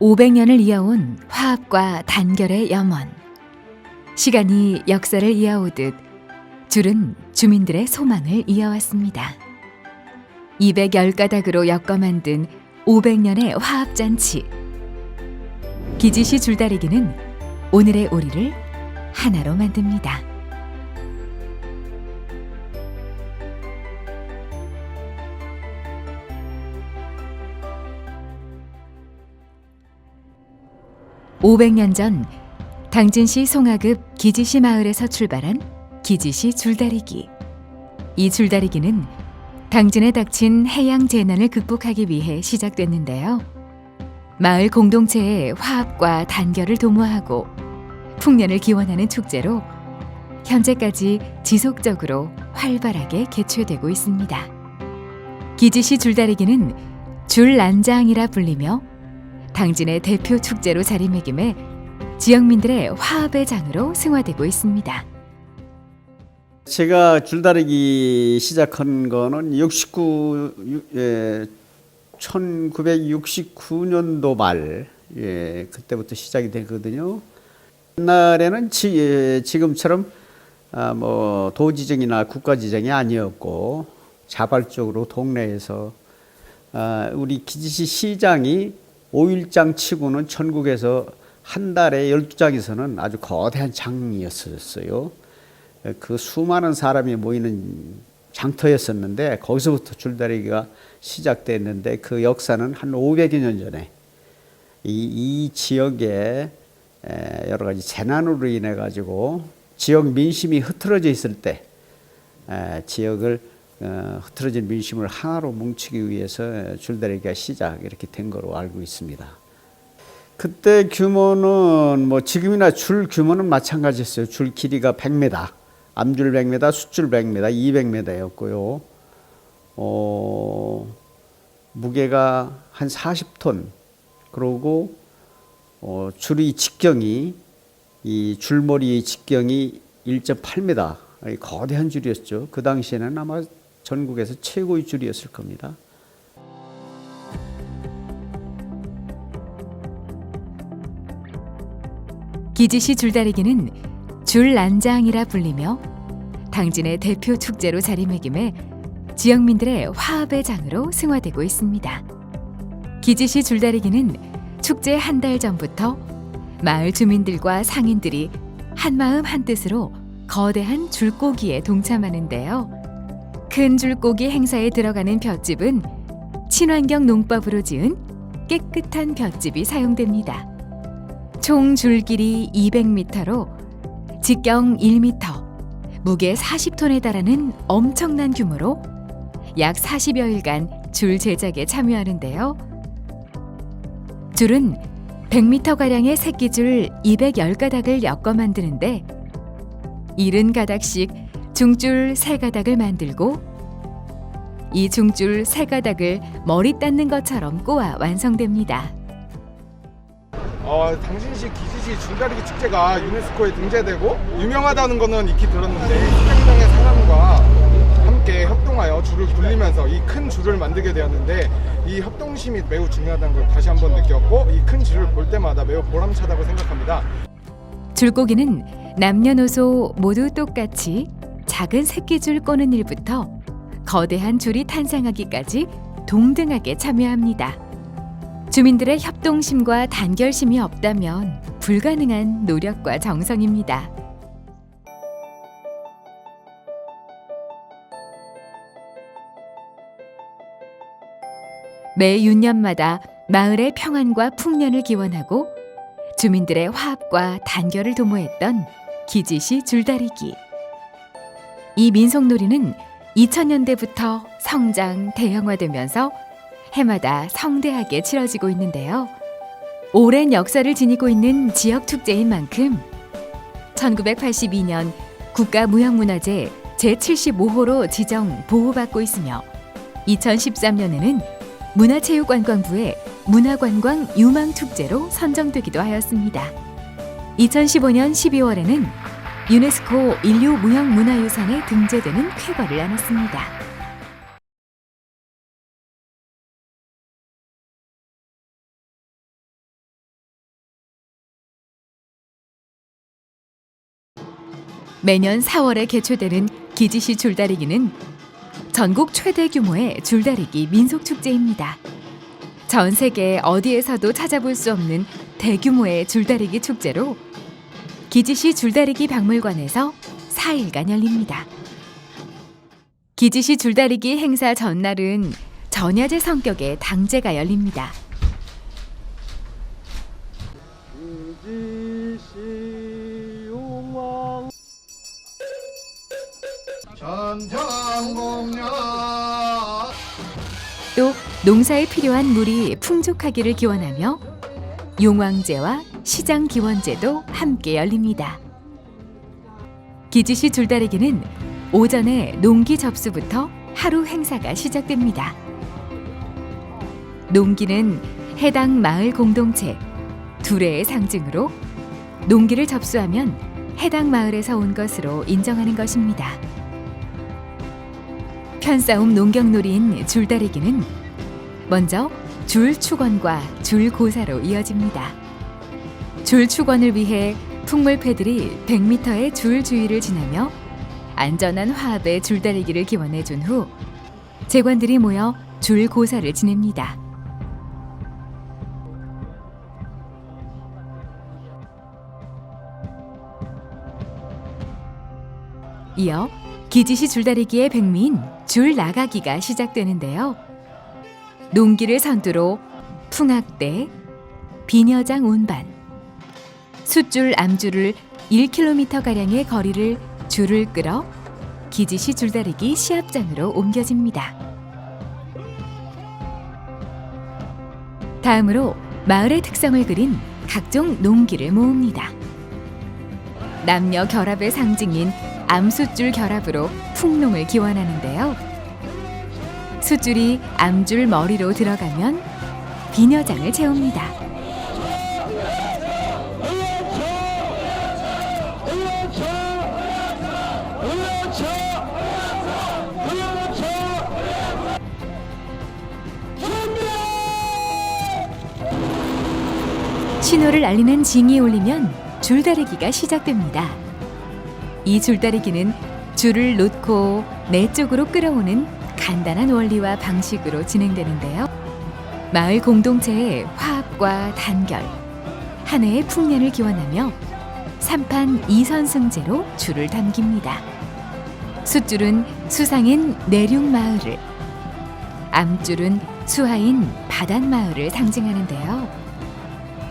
500년을 이어온 화합과 단결의 염원. 시간이 역사를 이어오듯 줄은 주민들의 소망을 이어왔습니다. 210가닥으로 엮어 만든 500년의 화합잔치. 기지시 줄다리기는 오늘의 우리를 하나로 만듭니다. (500년) 전 당진시 송하급 기지시 마을에서 출발한 기지시 줄다리기 이 줄다리기는 당진에 닥친 해양 재난을 극복하기 위해 시작됐는데요. 마을 공동체의 화합과 단결을 도모하고 풍년을 기원하는 축제로 현재까지 지속적으로 활발하게 개최되고 있습니다. 기지시 줄다리기는 줄난장이라 불리며 당진의 대표 축제로 자리매김해 지역민들의 화합의 장으로 승화되고 있습니다. 제가 줄다리기 시작한 거는 69, 예, 1969년도 말, 예, 그때부터 시작이 되거든요. 옛날에는 지, 예, 지금처럼 아, 뭐 도지정이나 국가지정이 아니었고 자발적으로 동네에서 아, 우리 기지시 시장이 5일장 치고는 전국에서 한 달에 12장에서는 아주 거대한 장이었어요. 그 수많은 사람이 모이는 장터였었는데 거기서부터 줄다리기가 시작됐는데 그 역사는 한 500여 년 전에 이, 이 지역에 에, 여러 가지 재난으로 인해 가지고 지역 민심이 흐트러져 있을 때 에, 지역을 어, 흐트러진 민심을 하나로 뭉치기 위해서 줄다리기가 시작 이렇게 된 거로 알고 있습니다. 그때 규모는 뭐 지금이나 줄 규모는 마찬가지였어요. 줄 길이가 100m, 암줄 100m, 숫줄 100m, 200m였고요. 어, 무게가 한 40톤. 그러고 어, 줄이 직경이 이 줄머리 직경이 1.8m. 거대한 줄이었죠. 그 당시에는 아마 전국에서 최고의 줄이었을 겁니다. 기지시 줄다리기는 줄난장이라 불리며 당진의 대표 축제로 자리매김해 지역민들의 화합의 장으로 승화되고 있습니다. 기지시 줄다리기는 축제 한 달 전부터 마을 주민들과 상인들이 한마음 한뜻으로 거대한 줄꼬기에 동참하는데요. 큰 줄꼬기 행사에 들어가는 볏집은 친환경 농법으로 지은 깨끗한 볏집이 사용됩니다. 총 줄 길이 200m로 직경 1m, 무게 40톤에 달하는 엄청난 규모로 약 40여일간 줄 제작에 참여하는데요. 줄은 100m가량의 새끼줄 210가닥을 엮어 만드는데 70가닥씩 중줄 3가닥을 만들고 이 중줄 3가닥을 머리 닦는 것처럼 꼬아 완성됩니다. 어, 당신시 기지시 줄다리기 축제가 유네스코에 등재되고 유명하다는 거는 익히 들었는데 수백 명의 사람과 함께 협동하여 줄을 굴리면서 이 큰 줄을 만들게 되었는데 이 협동심이 매우 중요하다는 걸 다시 한번 느꼈고 이 큰 줄을 볼 때마다 매우 보람차다고 생각합니다. 줄고기는 남녀노소 모두 똑같이 작은 새끼줄 꼬는 일부터 거대한 줄이 탄생하기까지 동등하게 참여합니다. 주민들의 협동심과 단결심이 없다면 불가능한 노력과 정성입니다. 매 윤년마다 마을의 평안과 풍년을 기원하고 주민들의 화합과 단결을 도모했던 기지시 줄다리기. 이 민속놀이는 2000년대부터 성장 대형화되면서 해마다 성대하게 치러지고 있는데요. 오랜 역사를 지니고 있는 지역 축제인 만큼 1982년 국가무형문화재 제75호로 지정 보호받고 있으며 2013년에는 문화체육관광부의 문화관광 유망축제로 선정되기도 하였습니다. 2015년 12월에는 유네스코 인류 무형문화유산에 등재되는 쾌거를 안았습니다. 매년 4월에 개최되는 기지시 줄다리기는 전국 최대 규모의 줄다리기 민속축제입니다. 전 세계 어디에서도 찾아볼 수 없는 대규모의 줄다리기 축제로 기지시 줄다리기 박물관에서 4일간 열립니다. 기지시 줄다리기 행사 전날은 전야제 성격의 당제가 열립니다. 또 농사에 필요한 물이 풍족하기를 기원하며 용왕제와 시장 기원제도 함께 열립니다. 기지시 줄다리기는 오전에 농기 접수부터 하루 행사가 시작됩니다. 농기는 해당 마을 공동체 두레의 상징으로 농기를 접수하면 해당 마을에서 온 것으로 인정하는 것입니다. 편싸움 농경놀이인 줄다리기는 먼저 줄 축원과 줄 고사로 이어집니다. 줄 축원을 위해 풍물패들이 100m의 줄 주위를 지나며 안전한 화합의 줄다리기를 기원해 준후 제관들이 모여 줄 고사를 지냅니다. 이어 기지시 줄다리기의 백미인 줄 나가기가 시작되는데요. 농기를 선두로 풍악대, 비녀장 운반, 숫줄 암줄을 1km가량의 거리를 줄을 끌어 기지시 줄다리기 시합장으로 옮겨집니다. 다음으로 마을의 특성을 그린 각종 농기를 모읍니다. 남녀 결합의 상징인 암숫줄 결합으로 풍농을 기원하는데요. 숫줄이 암줄 머리로 들어가면 비녀장을 채웁니다. 신호를 알리는 징이 울리면 줄다리기가 시작됩니다. 이 줄다리기는 줄을 놓고 내 쪽으로 끌어오는 간단한 원리와 방식으로 진행되는데요. 마을 공동체의 화합과 단결, 한 해의 풍년을 기원하며 삼판 이선승제로 줄을 담깁니다. 숫줄은 수상인 내륙 마을을, 암줄은 수하인 바단 마을을 상징하는데요.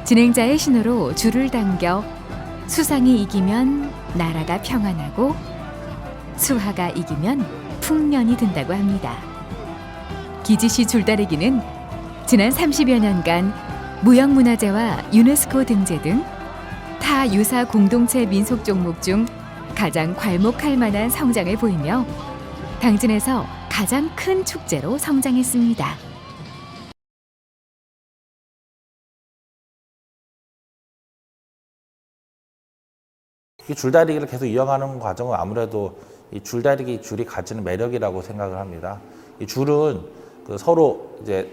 진행자의 신호로 줄을 당겨 수상이 이기면 나라가 평안하고 수하가 이기면 풍년이 든다고 합니다. 기지시 줄다리기는 지난 30여 년간 무형문화재와 유네스코 등재 등 타 유사 공동체 민속 종목 중 가장 괄목할 만한 성장을 보이며 당진에서 가장 큰 축제로 성장했습니다. 이 줄다리기를 계속 이어가는 과정은 아무래도 이 줄다리기 줄이 가지는 매력이라고 생각을 합니다. 이 줄은 그 서로 이제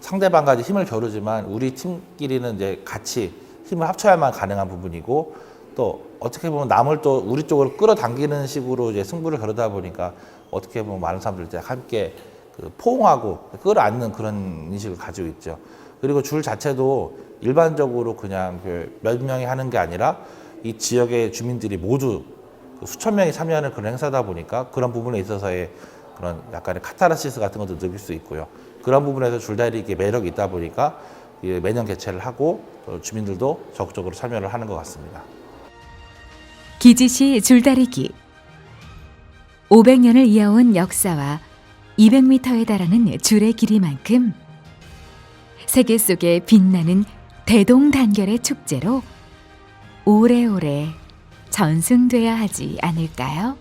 상대방까지 힘을 겨루지만 우리 팀끼리는 이제 같이 힘을 합쳐야만 가능한 부분이고 또 어떻게 보면 남을 또 우리 쪽으로 끌어당기는 식으로 이제 승부를 겨루다 보니까 어떻게 보면 많은 사람들이 이제 함께 그 포옹하고 끌어안는 그런 인식을 가지고 있죠. 그리고 줄 자체도 일반적으로 그냥 그 몇 명이 하는 게 아니라 이 지역의 주민들이 모두 그 수천 명이 참여하는 그런 행사다 보니까 그런 부분에 있어서의 그런 약간의 카타르시스 같은 것도 느낄 수 있고요. 그런 부분에서 줄다리기의 매력이 있다 보니까 이 매년 개최를 하고 또 주민들도 적극적으로 참여를 하는 것 같습니다. 기지시 줄다리기 500년을 이어온 역사와 200m에 달하는 줄의 길이만큼 세계 속에 빛나는 대동단결의 축제로 오래오래 전승돼야 하지 않을까요?